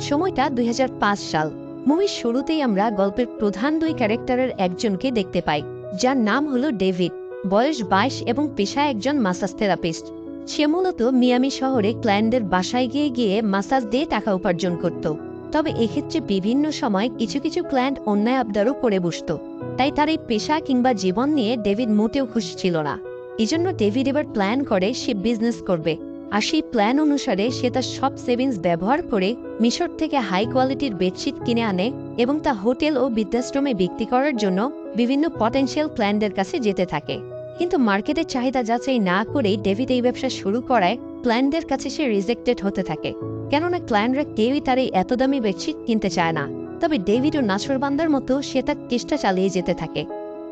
সময়টা দুই হাজার পাঁচ সাল। মুভির শুরুতেই আমরা গল্পের প্রধান দুই ক্যারেক্টারের একজনকে দেখতে পাই, যার নাম হলো ডেভিড। বয়স বাইশ এবং পেশায় একজন মাসাজ থেরাপিস্ট। সে মূলত মিয়ামি শহরে ক্লায়েন্টদের বাসায় গিয়ে গিয়ে মাসাজ দিয়ে টাকা উপার্জন করত। তবে এক্ষেত্রে বিভিন্ন সময় কিছু কিছু ক্লায়েন্ট অন্যায় আবদারও করে বসত। তাই তার এই পেশা কিংবা জীবন নিয়ে ডেভিড মোটেও খুশি ছিল না। এজন্য ডেভিড এবার প্ল্যান করে সে বিজনেস করবে। আর সেই প্ল্যান অনুসারে সে তার সব সেভিংস ব্যবহার করে মিশর থেকে হাই কোয়ালিটির বেডশিট কিনে আনে এবং তা হোটেল ও বৃদ্ধাশ্রমে বিক্রি করার জন্য বিভিন্ন পটেনশিয়াল ক্লায়েন্টদের কাছে যেতে থাকে। কিন্তু মার্কেটের চাহিদা যাচাই না করেই ডেভিড এই ব্যবসা শুরু করায় ক্লায়েন্টদের কাছে সে রিজেক্টেড হতে থাকে। কেননা ক্লায়েন্টরা কেউই তার এই এত দামি বেডশিট কিনতে চায় না। তবে ডেভিড ও নাছরবান্দার মতো সে তার চেষ্টা চালিয়ে যেতে থাকে।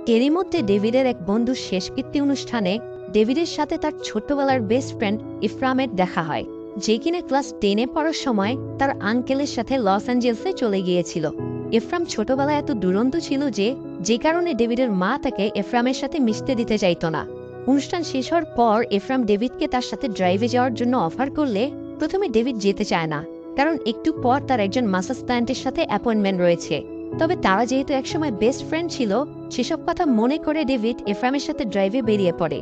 এরই মধ্যে ডেভিডের এক বন্ধুর শেষকৃত্তি অনুষ্ঠানে ডেভিডের সাথে তার ছোটবেলার বেস্ট ফ্রেন্ড ইফরামের দেখা হয়, যে কিনা ক্লাস টেনে পড়ার সময় তার আঙ্কেলের সাথে লস অ্যাঞ্জেলসে চলে গিয়েছিল। এফরাম ছোটবেলায় এত দুরন্ত ছিল যে যে কারণে ডেভিডের মা তাকে এফরামের সাথে মিশতে দিতে চাইত না। অনুষ্ঠান শেষ হওয়ার পর এফরাম ডেভিডকে তার সাথে ড্রাইভে যাওয়ার জন্য অফার করলে প্রথমে ডেভিড যেতে চায় না, কারণ একটু পর তার একজন মাসাজ ক্লায়েন্টের সাথে অ্যাপয়েন্টমেন্ট রয়েছে। তবে তারা যেহেতু একসময় বেস্ট ফ্রেন্ড ছিল, সেসব কথা মনে করে ডেভিড এফরামের সাথে ড্রাইভে বেরিয়ে পড়ে।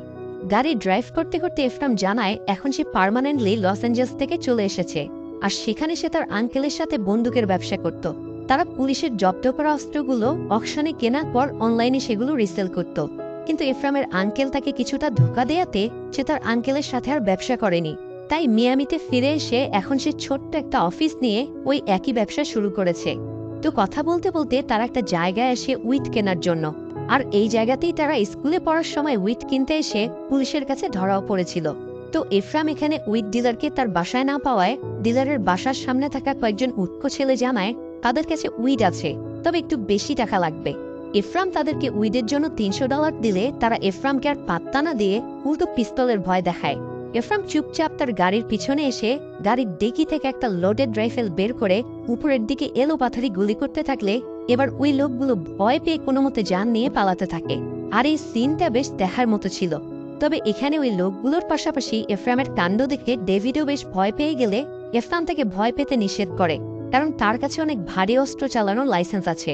গাড়ি ড্রাইভ করতে করতে এফরাম জানায়, এখন সে পার্মানেন্টলি লস অ্যাঞ্জেলস থেকে চলে এসেছে। আর সেখানে সে তার আঙ্কেলের সাথে বন্দুকের ব্যবসা করত। তারা পুলিশের জব্দ করা অস্ত্রগুলো অকশনে কেনার পর অনলাইনে সেগুলো রিসেল করত। কিন্তু এফরামের আঙ্কেল তাকে কিছুটা ধোকা দেয়াতে সে তার আঙ্কেলের সাথে আর ব্যবসা করেনি। তাই মিয়ামিতে ফিরে এসে এখন সে ছোট্ট একটা অফিস নিয়ে ওই একই ব্যবসা শুরু করেছে। তো কথা বলতে বলতে তারা একটা জায়গায় এসে উইথ কেনার জন্য। আর এই জায়গাতেই তারা স্কুলে পড়ার সময় উইট কিনতে এসে পুলিশের কাছে ধরাও পড়েছিল। তো এফরাম এখানে উইট ডিলারকে তার বাসায় না পাওয়ায় ডিলারের বাসার সামনে থাকা কয়েকজন উৎক ছেলে জানায় তাদের কাছে উইড আছে, তবে একটু বেশি টাকা লাগবে। এফরাম তাদেরকে উইডের জন্য তিনশো ডলার দিলে তারা এফরামকে আর পাত্তা না দিয়ে উল্টো পিস্তলের ভয় দেখায়। এফরাম চুপচাপ তার গাড়ির পিছনে এসে গাড়ির ডেকি থেকে একটা লোডেড রাইফেল বের করে উপরের দিকে এলো পাথারি গুলি করতে থাকলে এবার ওই লোকগুলো ভয় পেয়ে কোনো মতে যান নিয়ে পালাতে থাকে। আর এই সিনটা বেশ দেখার মতো ছিল। তবে এখানে ওই লোকগুলোর পাশাপাশি এফরামের কাণ্ড দেখে ডেভিডও বেশ ভয় পেয়ে গেলে এফরাম তাকে ভয় পেতে নিষেধ করে, কারণ তার কাছে অনেক ভারী অস্ত্র চালানোর লাইসেন্স আছে।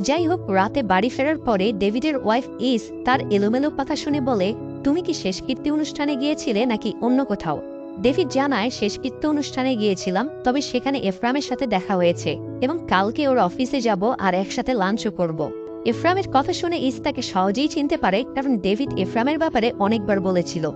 যাই হোক, রাতে বাড়ি ফেরার পরে ডেভিডের ওয়াইফ ইস তার এলোমেলো কথা শুনে বলে, তুমি কি শেষকৃত্তি অনুষ্ঠানে গিয়েছিলে নাকি অন্য কোথাও? ডেভিড জানায়, শেষকৃত্য অনুষ্ঠানে গিয়েছিলাম, তবে সেখানে এফরামের সাথে দেখা হয়েছে এবং কালকে ওর অফিসে যাব আর একসাথে লাঞ্চও করব। এফরামের কথা শুনে ইস তাকে সহজেই চিনতে পারে, কারণ ডেভিড এফরামের ব্যাপারে অনেকবার বলেছিল।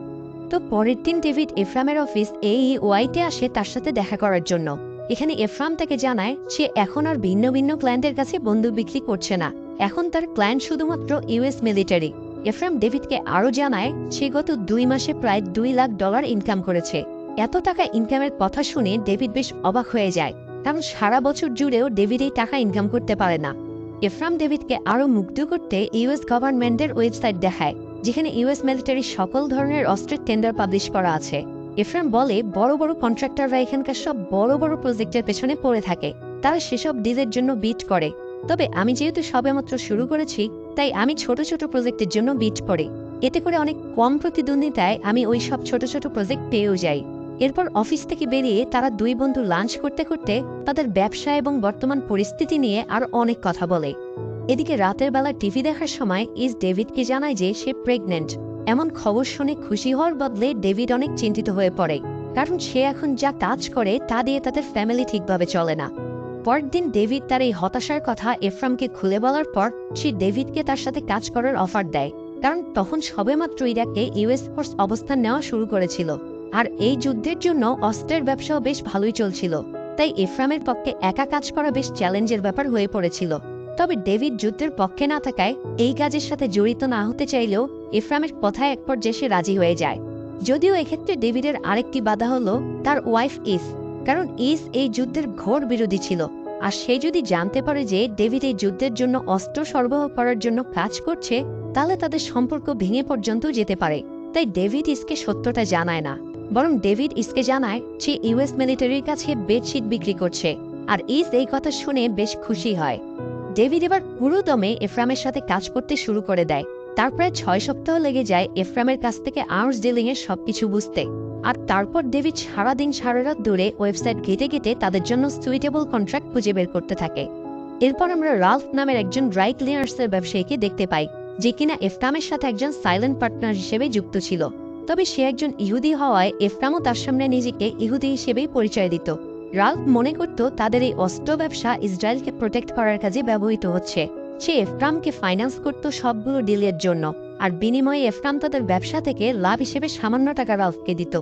তো পরের দিন ডেভিড এফরামের অফিস এই ওয়াইতে আসে তার সাথে দেখা করার জন্য। এখানে এফরাম তাকে জানায়, সে এখন আর ভিন্ন ভিন্ন ক্লায়েন্টের কাছে বন্দুক বিক্রি করছে না। এখন তার ক্লায়েন্ট শুধুমাত্র ইউএস মিলিটারি। এফরাম ডেভিডকে আরও জানায়, সে গত দুই মাসে প্রায় দুই লাখ ডলার ইনকাম করেছে। এত টাকা ইনকামের কথা শুনে ডেভিড বেশ অবাক হয়ে যায়। কারণ সারা বছর জুড়েও ডেভিড এই টাকা ইনকাম করতে পারে না। এফ্রাম ডেভিডকে আরও মুগ্ধ করতে ইউএস গভর্নমেন্টের ওয়েবসাইট দেখায়, যেখানে ইউএস মিলিটারি সকল ধরনের অস্ত্রের টেন্ডার পাবলিশ করা আছে। এফরাম বলে, বড় বড় কন্ট্রাক্টররা এখানকার সব বড় বড় প্রজেক্টের পেছনে পড়ে থাকে। তারা সেসব ডিলের জন্য বিট করে। তবে আমি যেহেতু সবেমাত্র শুরু করেছি তাই আমি ছোট ছোট প্রজেক্টের জন্য বিট করি এতে করে অনেক কম প্রতিদ্বন্দ্বিতায় আমি ওই সব ছোট ছোট প্রজেক্ট পেয়েও যাই। এরপর অফিস থেকে বেরিয়ে তারা দুই বন্ধু লাঞ্চ করতে করতে তাদের ব্যবসা এবং বর্তমান পরিস্থিতি নিয়ে আর অনেক কথা বলে। এদিকে রাতের বেলা টিভি দেখার সময় ইস ডেভিডকে জানায় যে সে প্রেগনেন্ট এমন খবর শুনে খুশি হওয়ার বদলে ডেভিড অনেক চিন্তিত হয়ে পড়ে। কারণ সে এখন যা কাজ করে তা দিয়ে তাদের ফ্যামিলি ঠিকভাবে চলে না। পরের দিন ডেভিড তার এই হতাশার কথা এফরামকে খুলে বলার পর সে ডেভিডকে তার সাথে কাজ করার অফার দেয়। কারণ তখন সবেমাত্র ইরাকে ইউএস ফোর্স অবস্থান নেওয়া শুরু করেছিল। আর এই যুদ্ধের জন্য অস্ত্রের ব্যবসাও বেশ ভালোই চলছিল। তাই এফরামের পক্ষে একা কাজ করা বেশ চ্যালেঞ্জের ব্যাপার হয়ে পড়েছিল। তবে ডেভিড যুদ্ধের পক্ষে না থাকায় এই কাজের সাথে জড়িত না হতে চাইলেও এফরামের কথায় এক পর্যায়ে সে রাজি হয়ে যায়। যদিও এক্ষেত্রে ডেভিডের আরেকটি বাধা হল তার ওয়াইফ ইস। কারণ ইস এই যুদ্ধের ঘোর বিরোধী ছিল। আর সে যদি জানতে পারে যে ডেভিড এই যুদ্ধের জন্য অস্ত্র সরবরাহ করার জন্য কাজ করছে, তাহলে তাদের সম্পর্ক ভেঙে পর্যন্ত যেতে পারে। তাই ডেভিড ইসকে সত্যটা জানায় না। বরং ডেভিড ইসকে জানায় সে ইউএস মিলিটারির কাছে বেডশিট বিক্রি করছে। আর ইস এই কথা শুনে বেশ খুশি হয়। ডেভিড এবার পুরো দমে এফরামের সাথে কাজ করতে শুরু করে দেয়। তার প্রায় ছয় সপ্তাহ লেগে যায় এফরামের কাছ থেকে আর্মস ডিলিং এর সবকিছু বুঝতে। আর তারপর ডেভিড সারাদিন সারা রাত ধরে ওয়েবসাইট ঘেটে ঘেটে তাদের জন্য সুইটেবল কন্ট্রাক্ট খুঁজে বের করতে থাকে। এরপর আমরা রাল্ফ নামের একজন ড্রাই ক্লিনার্সের ব্যবসায়ীকে দেখতে পাই, যে কিনা এফটামের সাথে একজন সাইলেন্ট পার্টনার হিসেবে যুক্ত ছিল। তবে সে একজন ইহুদি হওয়ায় এফরামও তার সামনে নিজেকে ইহুদি হিসেবেই পরিচয় দিত। রাল্ফ মনে করত তাদের এই অস্ত্র ব্যবসা ইসরায়েলকে প্রোটেক্ট করার কাজে ব্যবহৃত হচ্ছে। সে এফরামকে ফাইন্যান্স করত সবগুলো ডিলের জন্য। আর বিনিময়ে এফরাম তাদের ব্যবসা থেকে লাভ হিসেবে সামান্য টাকা রাল্ফকে দিত।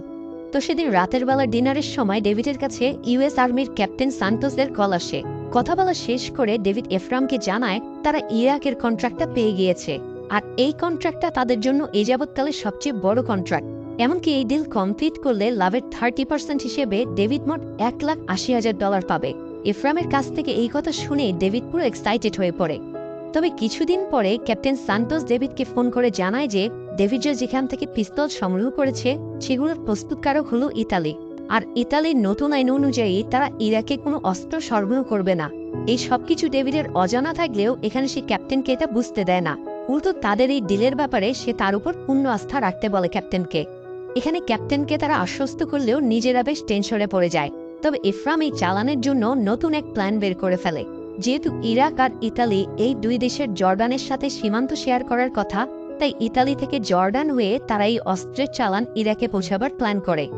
তো সেদিন রাতের বেলা ডিনারের সময় ডেভিডের কাছে ইউএস আর্মির ক্যাপ্টেন সান্তোসের কল আসে। কথা বলা শেষ করে ডেভিড এফরামকে জানায়, তারা ইরাকের কন্ট্রাক্টটা পেয়ে গিয়েছে। আর এই কন্ট্রাক্টটা তাদের জন্য এই যাবৎকালে সবচেয়ে বড় কন্ট্রাক্ট। এমনকি এই ডিল কমপ্লিট করলে লাভের থার্টি পার্সেন্ট হিসেবে ডেভিড মোট এক লাখ আশি হাজার ডলার পাবে। এফরামের কাছ থেকে এই কথা শুনে ডেভিড পুরো এক্সাইটেড হয়ে পড়ে। তবে কিছুদিন পরে ক্যাপ্টেন সান্টোস ডেভিডকে ফোন করে জানায় যে ডেভিড যেখান থেকে পিস্তল সংগ্রহ করেছে, সেগুলোর প্রস্তুতকারক হলো ইতালি। আর ইতালির নতুন আইন অনুযায়ী তারা ইরাকে কোনো অস্ত্র সরবরাহ করবে না। এই সবকিছু ডেভিডের অজানা থাকলেও এখানে সে ক্যাপ্টেনকে এটা বুঝতে দেয় না। উল্টো তাদের এই ডিলের ব্যাপারে সে তার উপর পূর্ণ আস্থা রাখতে বলে ক্যাপ্টেনকে। এখানে ক্যাপ্টেনকে তারা আশ্বস্ত করলেও নিজেরা বেশ টেনশনে পড়ে যায়। তবে ইফরাম এই চালানের জন্য নতুন এক প্ল্যান বের করে ফেলে। যেহেতু ইরাক আর ইতালি এই দুই দেশের জর্ডানের সাথে সীমান্ত শেয়ার করার কথা, তাই ইতালি থেকে জর্ডান হয়ে তারা এই অস্ত্রের চালান ইরাকে পৌঁছাবার প্ল্যান করে।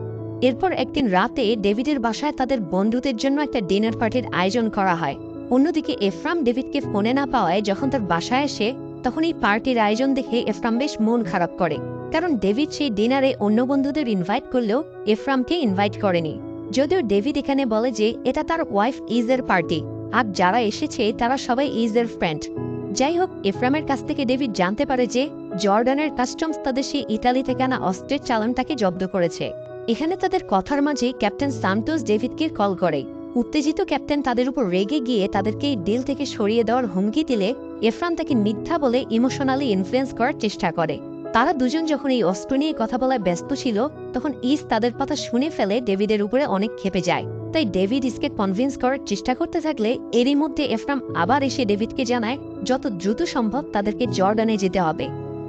এরপর একদিন রাতে ডেভিডের বাসায় তাদের বন্ধুদের জন্য একটা ডিনার পার্টির আয়োজন করা হয়। অন্যদিকে এফরাম ডেভিডকে ফোনে না পাওয়ায় যখন তার বাসায় আসে, তখন এই পার্টির আয়োজন দেখে এফরাম বেশ মন খারাপ করে। কারণ ডেভিড সেই ডিনারে অন্য বন্ধুদের ইনভাইট করলেও এফরামকে ইনভাইট করেনি। যদিও ডেভিড এখানে বলে যে, এটা তার ওয়াইফ ইজের পার্টি। আর যারা এসেছে, তারা সবাই ইজের ফ্রেন্ড যাই হোক, এফরামের কাছ থেকে ডেভিড জানতে পারে যে, জর্ডানের কাস্টমস তাদের সেই ইতালি থেকে আনা অস্ত্রের চালানটাকে জব্দ করেছে। এখানে তাদের কথার মাঝে ক্যাপ্টেন সান্টোস ডেভিডকে কল করে। উত্তেজিত ক্যাপ্টেন তাদের উপর রেগে গিয়ে তাদেরকে ডিল থেকে সরিয়ে দেওয়ার হুমকি দিলে এফরান তাকে মিথ্যা বলে ইমোশনালি ইনফ্লুয়েন্স করার চেষ্টা করে। তারা দুজন যখন এই অস্ত্র নিয়ে কথা বলায় ব্যস্ত ছিল, তখন ইস তাদের কথা শুনে ফেলে ডেভিডের উপরে অনেক খেপে যায়। তাই ডেভিড ইসকে কনভিন্স করার চেষ্টা করতে থাকলে এরই মধ্যে এফরাম আবার এসে ডেভিডকে জানায় যত দ্রুত সম্ভব তাদেরকে জর্ডানে যেতে হবে।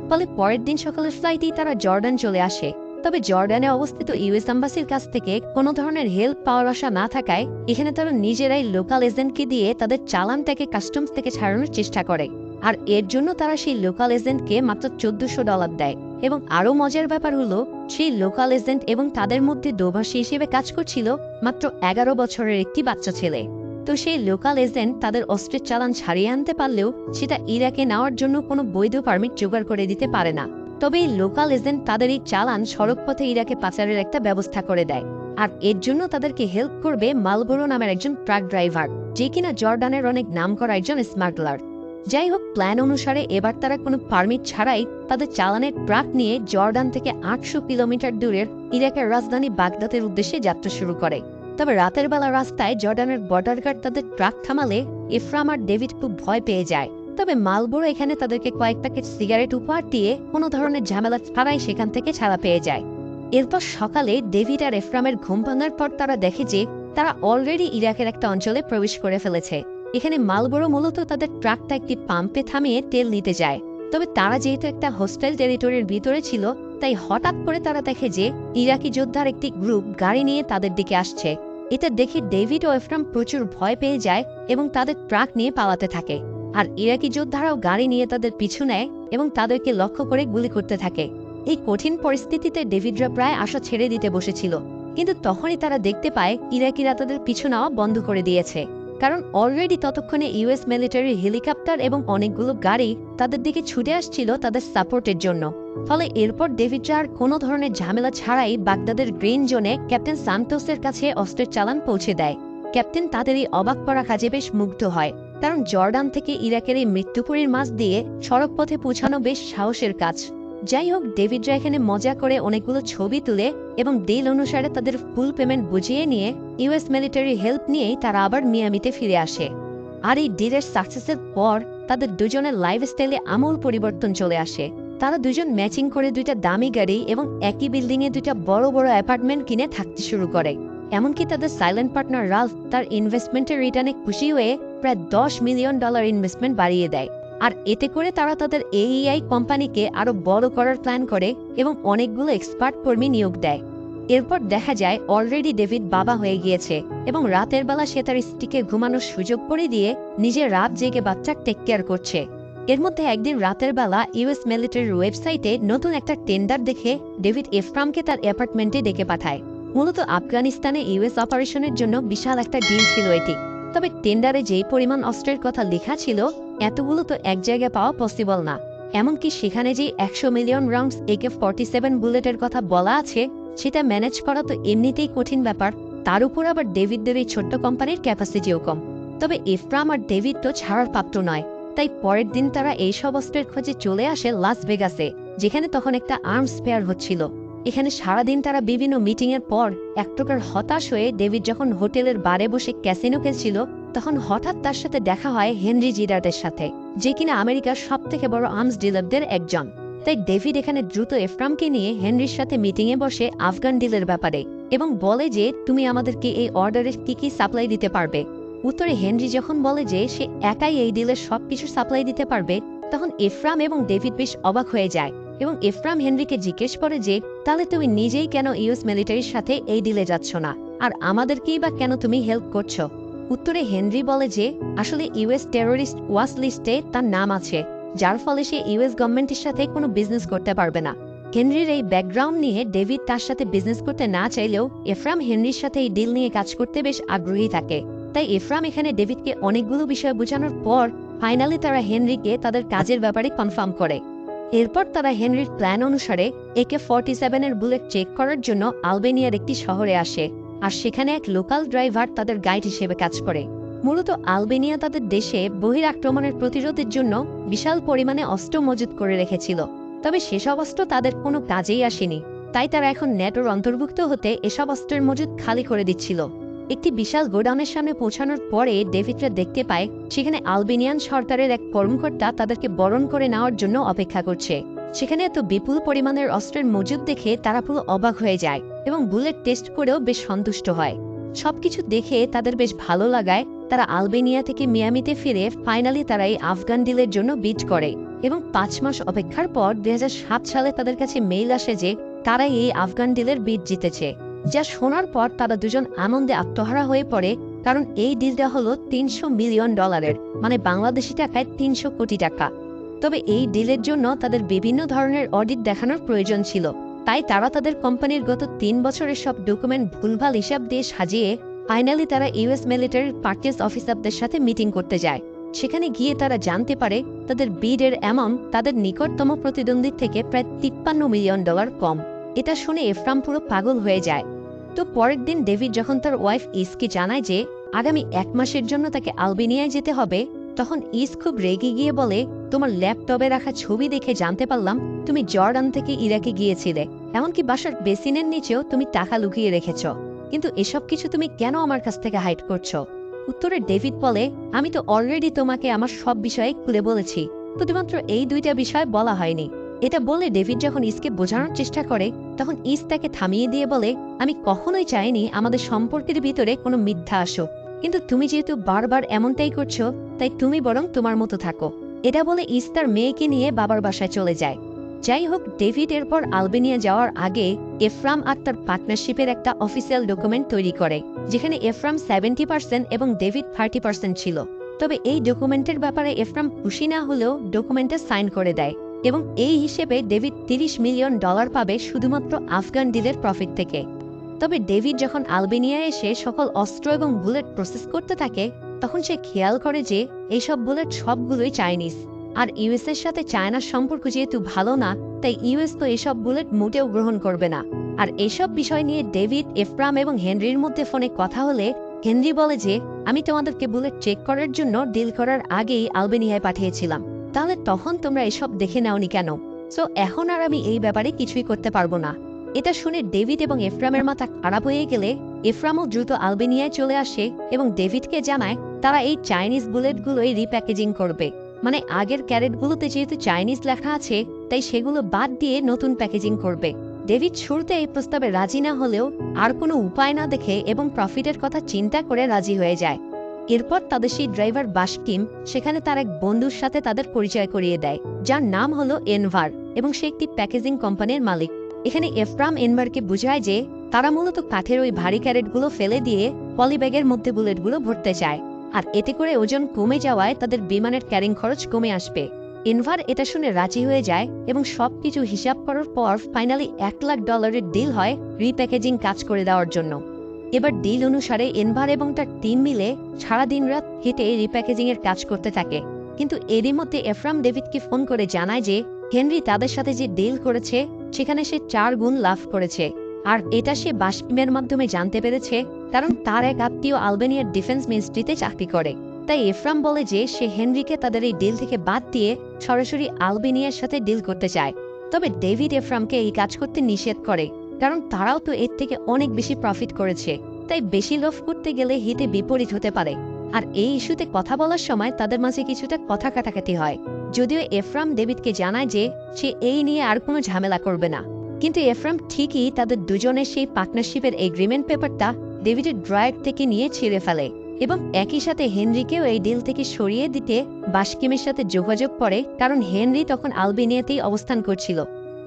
ফলে পরের দিন সকালের ফ্লাইটেই তারা জর্ডান চলে আসে। তবে জর্ডানে অবস্থিত ইউএস আম্বাসির কাছ থেকে কোনো ধরনের হেল্প পাওয়ার আশা না থাকায় এখানে তারা নিজেরাই লোকাল এজেন্টকে দিয়ে তাদের চালান চালানটাকে কাস্টমস থেকে ছাড়ানোর চেষ্টা করে। আর এর জন্য তারা সেই লোকাল এজেন্টকে মাত্র চোদ্দশো ডলার দেয়। এবং আরও মজার ব্যাপার হলো সেই লোকাল এজেন্ট এবং তাদের মধ্যে দোভাষী হিসেবে কাজ করছিল মাত্র এগারো বছরের একটি বাচ্চা ছেলে। তো সেই লোকাল এজেন্ট তাদের অস্ত্রের চালান ছাড়িয়ে আনতে পারলেও সেটা ইরাকে নেওয়ার জন্য কোনো বৈধ পারমিট জোগাড় করে দিতে পারে না। তবে এই লোকাল এজেন্ট তাদের এই চালান সড়ক পথে ইরাকে পাচারের একটা ব্যবস্থা করে দেয়। আর এর জন্য তাদেরকে হেল্প করবে মালবোরো নামের একজন ট্রাক ড্রাইভার, যে কিনা জর্ডানের অনেক নাম করা একজন স্মাগলার। যাই হোক প্ল্যান অনুসারে এবার তারা কোনো পারমিট ছাড়াই তাদের চালানের ট্রাক নিয়ে জর্ডান থেকে আটশো কিলোমিটার দূরের ইরাকের রাজধানী বাগদাদের উদ্দেশ্যে যাত্রা শুরু করে। তবে রাতের বেলা রাস্তায় জর্ডানের বর্ডার গার্ড তাদের ট্রাক থামালে ইফরাম আর ডেভিড খুব ভয় পেয়ে যায়। তবে মালবোরো এখানে তাদেরকে কয়েক প্যাকেট সিগারেট উপহার দিয়ে কোনো ধরনের ঝামেলা ছাড়াই সেখান থেকে ছাড়া পেয়ে যায়। এরপর সকালে ডেভিড আর এফরামের ঘুম ভাঙার পর তারা দেখে যে তারা অলরেডি ইরাকের একটা অঞ্চলে প্রবেশ করে ফেলেছে। এখানে মালবোরো মূলত তাদের ট্রাকটা একটি পাম্পে থামিয়ে তেল নিতে যায়। তবে তারা যেহেতু একটা হোস্টেল টেরিটরির ভিতরে ছিল, তাই হঠাৎ করে তারা দেখে যে ইরাকি যোদ্ধার একটি গ্রুপ গাড়ি নিয়ে তাদের দিকে আসছে। এটা দেখে ডেভিড ও এফরাম প্রচুর ভয় পেয়ে যায় এবং তাদের ট্রাক নিয়ে পালাতে থাকে। আর ইরাকি যোদ্ধারাও গাড়ি নিয়ে তাদের পিছু নেয় এবং তাদেরকে লক্ষ্য করে গুলি করতে থাকে। এই কঠিন পরিস্থিতিতে ডেভিডরা প্রায় আশা ছেড়ে দিতে বসেছিল। কিন্তু তখনই তারা দেখতে পায় ইরাকিরা তাদের পিছু নেওয়া বন্ধ করে দিয়েছে। কারণ অলরেডি ততক্ষণে ইউএস মিলিটারি হেলিকপ্টার এবং অনেকগুলো গাড়ি তাদের দিকে ছুটে আসছিল তাদের সাপোর্টের জন্য। ফলে এরপর ডেভিডরা আর কোনো ধরনের ঝামেলা ছাড়াই বাগদাদের গ্রিন জোনে ক্যাপ্টেন সান্তোসের কাছে অস্ত্রের চালান পৌঁছে দেয়। ক্যাপ্টেন তাদের এই অবাক করা কাজে বেশ মুগ্ধ হয়, কারণ জর্ডান থেকে ইরাকের এই মৃত্যুপুরীর মাছ দিয়ে সড়কপথে পৌঁছানো বেশ সাহসের কাজ। যাই হোক ডেভিডরা এখানে মজা করে অনেকগুলো ছবি তুলে এবং ডিল অনুসারে তাদের ফুল পেমেন্ট বুঝিয়ে নিয়ে ইউএস মিলিটারি হেল্প নিয়েই তারা আবার মিয়ামিতে ফিরে আসে। আর এই ডিলের সাকসেসের পর তাদের দুজনের লাইফস্টাইলে আমূল পরিবর্তন চলে আসে। তারা দুজন ম্যাচিং করে দুইটা দামি গাড়ি এবং একই বিল্ডিংয়ে দুইটা বড় বড় অ্যাপার্টমেন্ট কিনে থাকতে শুরু করে। এমনকি তাদের সাইলেন্ট পার্টনার রাল্ফ তার ইনভেস্টমেন্টের রিটার্নে খুশি হয়ে প্রায় দশ মিলিয়ন ডলার ইনভেস্টমেন্ট বাড়িয়ে দেয়। আর এতে করে তারা তাদের এইআই কোম্পানিকে আরও বড় করার প্ল্যান করে এবং অনেকগুলো এক্সপার্ট কর্মী নিয়োগ দেয়। এরপর দেখা যায় অলরেডি ডেভিড বাবা হয়ে গিয়েছে এবং রাতের বেলা সে তার স্ত্রীকে ঘুমানোর সুযোগ করে দিয়ে নিজের রাত জেগে বাচ্চার টেক কেয়ার করছে। এর মধ্যে একদিন রাতের বেলা ইউএস মিলিটারির ওয়েবসাইটে নতুন একটা টেন্ডার দেখে ডেভিড এফরামকে তার অ্যাপার্টমেন্টে ডেকে পাঠায়। মূলত আফগানিস্তানে ইউএস অপারেশনের জন্য বিশাল একটা ডিল ছিল এটি। তবে টেন্ডারে যেই পরিমাণ অস্ত্রের কথা লেখা ছিল এতগুলো তো এক জায়গায় পাওয়া পসিবল না। এমনকি সেখানে যে একশো million rounds AK forty seven বুলেটের কথা বলা আছে, সেটা ম্যানেজ করা তো এমনিতেই কঠিন ব্যাপার। তার উপর আবার ডেভিডদের এই ছোট্ট কোম্পানির ক্যাপাসিটিও কম। তবে ইফরাম আর ডেভিড তো ছাড়ার পাত্র নয়। তাই পরের দিন তারা এইসব অস্ত্রের খোঁজে চলে আসে লাস ভেগাসে যেখানে তখন একটা আর্মস ফেয়ার হচ্ছিল। এখানে সারাদিন তারা বিভিন্ন মিটিং এর পর এক প্রকার হতাশ হয়ে ডেভিড যখন হোটেলের বারে বসে ক্যাসিনো খেলছিল তখন হঠাৎ তার সাথে দেখা হয় হেনরি জিরার্ডের সাথে, যে কিনা আমেরিকার সব থেকে বড় আর্মস ডিলারদের একজন। তাই ডেভিড এখানে দ্রুত এফরামকে নিয়ে হেনরির সাথে মিটিংয়ে বসে আফগান ডিলের ব্যাপারে এবং বলে যে, তুমি আমাদেরকে এই অর্ডারে কি কি সাপ্লাই দিতে পারবে? উত্তরে হেনরি যখন বলে যে, সে একাই এই ডিলের সবকিছু সাপ্লাই দিতে পারবে, তখন এফরাম এবং ডেভিড বেশ অবাক হয়ে যায় এবং এফরাম হেনরিকে জিজ্ঞেস করে যে, তাহলে তুমি নিজেই কেন ইউএস মিলিটারির সাথে এই ডিলে যাচ্ছ না? আর আমাদেরকেই বা কেন তুমি হেল্প করছ? উত্তরে হেনরি বলে যে, আসলে ইউএস টেরোরিস্ট ওয়াস লিস্টে তার নাম আছে, যার ফলে সে ইউএস গভর্নমেন্টের সাথে কোনো বিজনেস করতে পারবে না। হেনরির এই ব্যাকগ্রাউন্ড নিয়ে ডেভিড তার সাথে বিজনেস করতে না চাইলেও এফরাম হেনরির সাথে এই ডিল নিয়ে কাজ করতে বেশ আগ্রহী থাকে। তাই এফরাম এখানে ডেভিডকে অনেকগুলো বিষয় বোঝানোর পর ফাইনালি তারা হেনরিকে তাদের কাজের ব্যাপারে কনফার্ম করে। এরপর তারা হেনরির প্ল্যান অনুসারে একে ফর্টি সেভেনের বুলেট চেক করার জন্য আলবেনিয়ার একটি শহরে আসে। আর সেখানে এক লোকাল ড্রাইভার তাদের গাইড হিসেবে কাজ করে। মূলত আলবেনিয়া তাদের দেশে বহির আক্রমণের প্রতিরোধের জন্য বিশাল পরিমাণে অস্ত্র মজুত করে রেখেছিল। তবে সেসব অস্ত্র তাদের কোনো কাজেই আসেনি। তাই তারা এখন নেটোর অন্তর্ভুক্ত হতে এসব অস্ত্রের মজুদ খালি করে দিচ্ছিল। একটি বিশাল গোডাউনের সামনে পৌঁছানোর পরে ডেভিডরা দেখতে পায়, সেখানে আলবেনিয়ান সরকারের এক কর্মকর্তা তাদেরকে বরণ করে নেওয়ার জন্য অপেক্ষা করছে। সেখানে এত বিপুল পরিমাণের অস্ত্রের মজুদ দেখে তারা পুরো অবাক হয়ে যায় এবং বুলেট টেস্ট করেও বেশ সন্তুষ্ট হয়। সবকিছু দেখে তাদের বেশ ভালো লাগায়, তারা আলবেনিয়া থেকে মিয়ামিতে ফিরে ফাইনালি তারা এই আফগান ডিলের জন্য বিট করে এবং পাঁচ মাস অপেক্ষার পর দু হাজার সাত সালে তাদের কাছে মেইল আসে যে তারাই এই আফগান ডিলের বিট জিতেছে, যা শোনার পর তারা দুজন আনন্দে আত্মহারা হয়ে পড়ে, কারণ এই ডিলটা হলো তিনশো মিলিয়ন ডলারের মানে বাংলাদেশি টাকায় তিনশো কোটি টাকা। তবে এই ডিলের জন্য তাদের বিভিন্ন ধরনের অডিট দেখানোর প্রয়োজন ছিল। তাই তারা তাদের কোম্পানির গত তিন বছরের সব ডকুমেন্ট ভুলভাল হিসাব দিয়ে সাজিয়ে ফাইনালি তারা ইউএস মিলিটারির পার্চেস অফিসারদের সাথে মিটিং করতে যায়। সেখানে গিয়ে তারা জানতে পারে তাদের বিডের অ্যামাউন্ট তাদের নিকটতম প্রতিদ্বন্দ্বীর থেকে প্রায় তিপ্পান্ন মিলিয়ন ডলার কম। এটা শুনে এফরাম পুরো পাগল হয়ে যায়। তো পরের দিন ডেভিড যখন তার ওয়াইফ ইসকে জানায় যে আগামী এক মাসের জন্য তাকে আলবেনিয়ায় যেতে হবে তখন ইস খুব রেগে গিয়ে বলে, তোমার ল্যাপটপে রাখা ছবি দেখে জানতে পারলাম, তুমি জর্ডান থেকে ইরাকে গিয়েছিলে। এমনকি বাসার বেসিনের নিচেও তুমি টাকা লুকিয়ে রেখেছ। কিন্তু এসব কিছু তুমি কেন আমার কাছ থেকে হাইড করছ? উত্তরে ডেভিড বলে, আমি তো অলরেডি তোমাকে আমার সব বিষয়ে খুলে বলেছি। শুধুমাত্র এই দুইটা বিষয় বলা হয়নি। এটা বলে ডেভিড যখন ইসকে বোঝানোর চেষ্টা করে, তখন ইস তাকে থামিয়ে দিয়ে বলে, আমি কখনোই চাইনি আমাদের সম্পর্কের ভিতরে কোনো মিথ্যা আসুক। কিন্তু তুমি যেহেতু বারবার এমনটাই করছ, তাই তুমি বরং তোমার মতো থাকো। এটা বলে ইস তার মেয়েকে নিয়ে বাবার বাসায় চলে যায়। যাই হোক, ডেভিড এরপর আলবেনিয়া যাওয়ার আগে এফরাম আর তার পার্টনারশিপের একটা অফিসিয়াল ডকুমেন্ট তৈরি করে, যেখানে এফরাম সেভেন্টি পার্সেন্ট এবং ডেভিড থার্টি পার্সেন্ট ছিল। তবে এই ডকুমেন্টের ব্যাপারে এফরাম খুশি না হলেও ডকুমেন্টে সাইন করে দেয় এবং এই হিসেবে ডেভিড তিরিশ মিলিয়ন ডলার পাবে শুধুমাত্র আফগান ডিলের প্রফিট থেকে। তবে ডেভিড যখন আলবেনিয়া এসে সকল অস্ত্র এবং বুলেট প্রসেস করতে থাকে, তখন সে খেয়াল করে যে এইসব বুলেট সবগুলোই চাইনিজ। আর ইউএস এর সাথে চায়নার সম্পর্ক যেহেতু ভালো না, তাই ইউএস তো এসব বুলেট মোটেও গ্রহণ করবে না। আর এসব বিষয় নিয়ে ডেভিড, এফরাম এবং হেনরির মধ্যে ফোনে কথা হলে হেনরি বলে যে, আমি তোমাদেরকে বুলেট চেক করার জন্য ডিল করার আগেই আলবেনিয়ায় পাঠিয়েছিলাম। তাহলে তখন তোমরা এসব দেখে নাওনি কেন? সো এখন আর আমি এই ব্যাপারে কিছুই করতে পারব না। এটা শুনে ডেভিড এবং এফরামের মাথা খারাপ হয়ে গেলে এফরামও দ্রুত আলবেনিয়ায় চলে আসে এবং ডেভিডকে জানায়, তারা এই চাইনিজ বুলেটগুলোই রিপ্যাকেজিং করবে। মানে আগের ক্যারেটগুলোতে যেহেতু চাইনিজ লেখা আছে, তাই সেগুলো বাদ দিয়ে নতুন প্যাকেজিং করবে। ডেভিড শুরুতে এই প্রস্তাবে রাজি না হলেও আর কোনো উপায় না দেখে এবং প্রফিটের কথা চিন্তা করে রাজি হয়ে যায়। এরপর তাদের সেই ড্রাইভার বাসকিম সেখানে তার এক বন্ধুর সাথে তাদের পরিচয় করিয়ে দেয়, যার নাম হলো এনভার এবং সে একটি প্যাকেজিং কোম্পানির মালিক। এখানে এফরাম এনভারকে বুঝায় যে, তারা মূলত কাঠের ওই ভারী ক্যারেটগুলো ফেলে দিয়ে পলিব্যাগের মধ্যে বুলেটগুলো ভরতে চায়। আর এতে করে ওজন কমে যাওয়ায় তাদের বিমানের ক্যারিং খরচ কমে আসবে। ইনভার এটা শুনে রাজি হয়ে যায় এবং সবকিছু হিসাব করার পর ফাইনালি এক লাখ ডলারের ডিল হয় রিপ্যাকেজিং কাজ করে দেওয়ার জন্য। এবার ডিল অনুসারে এনভার এবং তার টিম মিলে সারা দিন রাত হেঁটে রিপ্যাকেজিং এর কাজ করতে থাকে। কিন্তু এরই মধ্যে এফরাম ডেভিডকে ফোন করে জানায় যে, হেনরি তাদের সাথে যে ডিল করেছে সেখানে সে চার গুণ লাভ করেছে। আর এটা সে বাষ্পিমের মাধ্যমে জানতে পেরেছে, কারণ তার এক আত্মীয় আলবেনিয়ার ডিফেন্স মিনিস্ট্রিতে চাকরি করে। তাই এফরাম বলে যে, সে হেনরিকে তাদের এই ডিল থেকে বাদ দিয়ে সরাসরি আলবেনিয়ার সাথে ডিল করতে চায়। তবে ডেভিড এফরামকে এই কাজ করতে নিষেধ করে, কারণ তারাও তো এর থেকে অনেক বেশি প্রফিট করেছে। তাই বেশি লোভ করতে গেলে হিতে বিপরীত হতে পারে। আর এই ইস্যুতে কথা বলার সময় তাদের মাঝে কিছুটা কথা কাটাকাটি হয়। যদিও এফরাম ডেভিডকে জানায় যে সে এই নিয়ে আর কোনো ঝামেলা করবে না। কিন্তু এফরাম ঠিকই তাদের দুজনের সেই পার্টনারশিপের এগ্রিমেন্ট পেপারটা ডেভিডের ড্রয়ার থেকে নিয়ে ছিঁড়ে ফেলে এবং একই সাথে হেনরিকেও এই ডিল থেকে সরিয়ে দিতে বাস্কিমের সাথে যোগাযোগ করে, কারণ হেনরি তখন আলবেনিয়াতেই অবস্থান করছিল।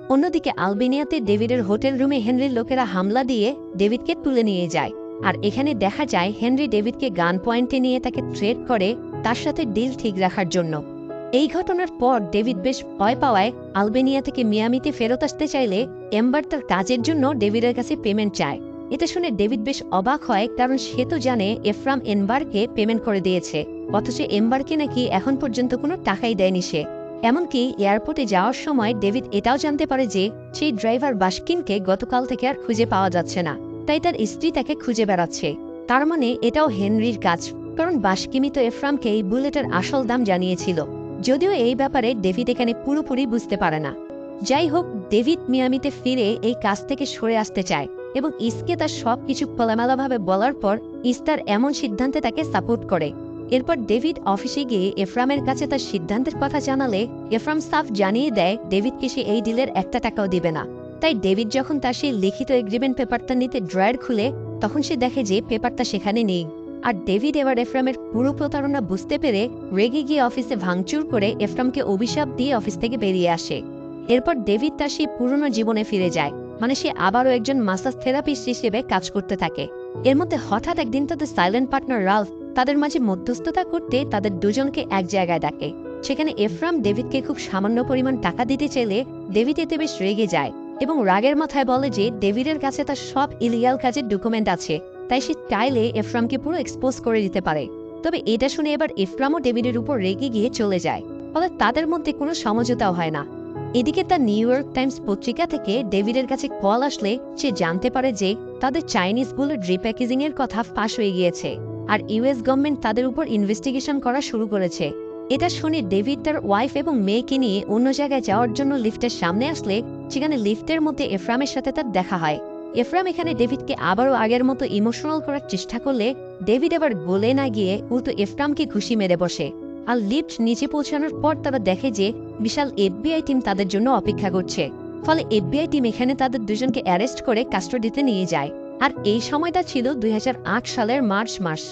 অন্যদিকে আলবেনিয়াতে ডেভিডের হোটেল রুমে হেনরির লোকেরা হামলা দিয়ে ডেভিডকে তুলে নিয়ে যায়। আর এখানে দেখা যায়, হেনরি ডেভিডকে গান পয়েন্টে নিয়ে তাকে থ্রেট করে তার সাথে ডিল ঠিক রাখার জন্য। এই ঘটনার পর ডেভিড বেশ ভয় পাওয়ায় আলবেনিয়া থেকে মিয়ামিতে ফেরত আসতে চাইলে এম্বার তার কাজের জন্য ডেভিডের কাছে পেমেন্ট চায়। এটা শুনে ডেভিড বেশ অবাক হয়, কারণ সে তো জানে এফরাম এম্বারকে পেমেন্ট করে দিয়েছে, অথচ এম্বারকে নাকি এখন পর্যন্ত কোনো টাকাই দেয়নি সে। এমনকি এয়ারপোর্টে যাওয়ার সময় ডেভিড এটাও জানতে পারে যে সেই ড্রাইভার বাস্কিনকে গতকাল থেকে আর খুঁজে পাওয়া যাচ্ছে না, তাই তার স্ত্রী তাকে খুঁজে বেড়াচ্ছে। তার মানে এটাও হেনরির কাজ, কারণ বাস্কিমি তো এফরামকে এই বুলেটের আসল দাম জানিয়েছিল। যদিও এই ব্যাপারে ডেভিড এখানে পুরোপুরি বুঝতে পারে না। যাই হোক, ডেভিড মিয়ামিতে ফিরে এই কাজ থেকে সরে আসতে চায় এবং ইসকে তার সব কিছু খোলামেলাভাবে বলার পর ইস তার এমন সিদ্ধান্তে তাকে সাপোর্ট করে। এরপর ডেভিড অফিসে গিয়ে এফরামের কাছে তার সিদ্ধান্তের কথা জানালে এফরাম সাফ জানিয়ে দেয়, ডেভিডকে সে এই ডিলের একটা টাকাও দিবে না। তাই ডেভিড যখন তার সেই লিখিত এগ্রিমেন্ট পেপারটা নিতে ড্রয়ার খুলে, তখন সে দেখে যে পেপারটা সেখানে নেই। আর ডেভিড এবার এফরামের পুরো প্রতারণা বুঝতে পেরে রেগে গিয়ে অফিসে ভাঙচুর করে এফরামকে অভিশাপ দিয়ে অফিস থেকে বেরিয়ে আসে। এরপর ডেভিড তার সেই পুরনো জীবনে ফিরে যায় মানে সে আবারও একজন মাসাজ থেরাপিস্ট হিসেবে কাজ করতে থাকে। এর মধ্যে হঠাৎ একদিন তাদের সাইলেন্ট পার্টনার রালফ তাদের মাঝে মধ্যস্থতা করতে তাদের দুজনকে এক জায়গায় ডাকে। সেখানে এফরাম ডেভিডকে খুব সামান্য পরিমাণ টাকা দিতে চাইলে ডেভিড এতে বেশ রেগে যায় এবং রাগের মাথায় বলে যে ডেভিডের কাছে তার সব ইলিগাল কাজের ডকুমেন্ট আছে। তাই সে চাইলে এফরামকে পুরো এক্সপোজ করে দিতে পারে। তবে এটা শুনে এবার এফরামও ডেভিডের উপর রেগে গিয়ে চলে যায়। ফলে তাদের মধ্যে কোনো সমঝোতাও হয় না। এদিকে তার নিউ ইয়র্ক টাইমস পত্রিকা থেকে ডেভিডের কাছে কল আসলে সে জানতে পারে যে তাদের চাইনিজ বুলেট রিপ্যাকেজিং এর কথা ফাঁস হয়ে গিয়েছে আর ইউএস গভর্নমেন্ট তাদের উপর ইনভেস্টিগেশন করা শুরু করেছে। এটা শুনে ডেভিড তার ওয়াইফ এবং মেয়েকে নিয়ে অন্য জায়গায় যাওয়ার জন্য লিফটের সামনে আসলে, সেখানে লিফটের মধ্যে এফরামের সাথে তার দেখা হয়। এফরাম এখানে ডেভিডকে আবারও আগের মতো ইমোশনাল করার চেষ্টা করলে ডেভিড এবার গোলে না গিয়ে উল্টো এফরামকে খুশি মেরে বসে আর লিফট নিচে পৌঁছানোর পর তারা দেখে যে বিশাল এফবিআই টিম তাদের জন্য অপেক্ষা করছে। ফলে এফবিআই টিম এখানে তাদের দুজনকে অ্যারেস্ট করে কাস্টডিতে নিয়ে যায়। আর এই সময়টা ছিল দুই হাজার আট সালের মার্চ মাস।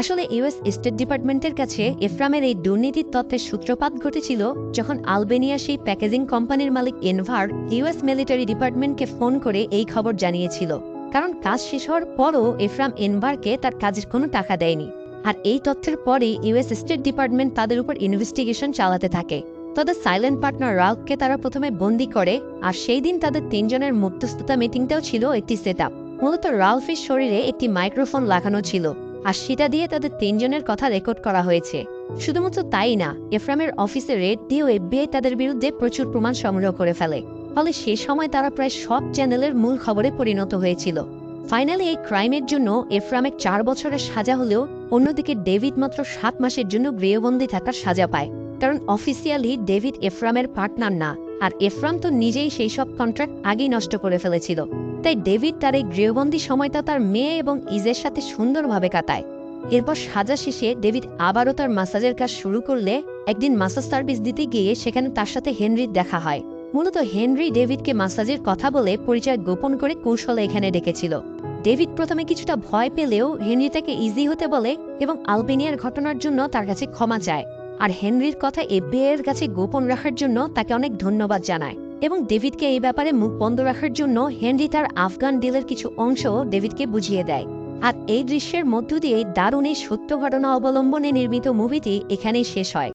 আসলে ইউএস স্টেট ডিপার্টমেন্টের কাছে এফরামের এই দুর্নীতির তথ্যের সূত্রপাত ঘটেছিল যখন আলবেনিয়া সেই প্যাকেজিং কোম্পানির মালিক এনভার ইউএস মিলিটারি ডিপার্টমেন্টকে ফোন করে এই খবর জানিয়েছিল। কারণ কাজ শেষ হওয়ার পরও এফরাম এনভারকে তার কাজের কোনো টাকা দেয়নি। আর এই তথ্যের পরে ইউএস স্টেট ডিপার্টমেন্ট তাদের উপর ইনভেস্টিগেশন চালাতে থাকে। তাদের সাইলেন্ট পার্টনার রাল্ফকে তারা প্রথমে বন্দি করে, আর সেই দিন তাদের তিনজনের মধ্যস্থতা মিটিংটাও ছিল একটি সেট মূলত রালফের শরীরে একটি মাইক্রোফোন লাগানো ছিল। আর সেটা দিয়ে তাদের তিনজনের কথা রেকর্ড করা হয়েছে। শুধুমাত্র তাই না, এফরামের অফিসে রেড দিয়েও এফবিআই তাদের বিরুদ্ধে প্রচুর প্রমাণ সংগ্রহ করে ফেলে। ফলে সে সময় তারা প্রায় সব চ্যানেলের মূল খবরে পরিণত হয়েছিল। ফাইনালি এই ক্রাইমের জন্য এফরামের চার বছরের সাজা হলেও অন্যদিকে ডেভিড মাত্র সাত মাসের জন্য গৃহবন্দী থাকার সাজা পায়। কারণ অফিসিয়ালি ডেভিড এফরামের পার্টনার না। আর এফরাম তো নিজেই সেই সব কন্ট্রাক্ট আগেই নষ্ট করে ফেলেছিল। তাই ডেভিড তার এই গৃহবন্দী সময়টা তার মেয়ে এবং ইজের সাথে সুন্দরভাবে কাটায়। এরপর সাজা শেষে ডেভিড আবারও তার মাসাজের কাজ শুরু করলে একদিন মাসাজ সার্ভিস দিতে গিয়ে সেখানে তার সাথে হেনরির দেখা হয়। মূলত হেনরি ডেভিডকে মাসাজের কথা বলে পরিচয় গোপন করে কৌশলে এখানে ডেকেছিল। ডেভিড প্রথমে কিছুটা ভয় পেলেও হেনরি তাকে ইজি হতে বলে এবং আলবেনিয়ার ঘটনার জন্য তার কাছে ক্ষমা চায়। আর হেনরির কথা এফবিআইয়ের কাছে গোপন রাখার জন্য তাকে অনেক ধন্যবাদ জানায়। এবং ডেভিডকে এই ব্যাপারে মুখ বন্ধ রাখার জন্য হেনরি তার আফগান ডিলের কিছু অংশ ডেভিডকে বুঝিয়ে দেয়। আর এই দৃশ্যের মধ্য দিয়ে দারুণ এই সত্য ঘটনা অবলম্বনে নির্মিত মুভিটি এখানেই শেষ হয়।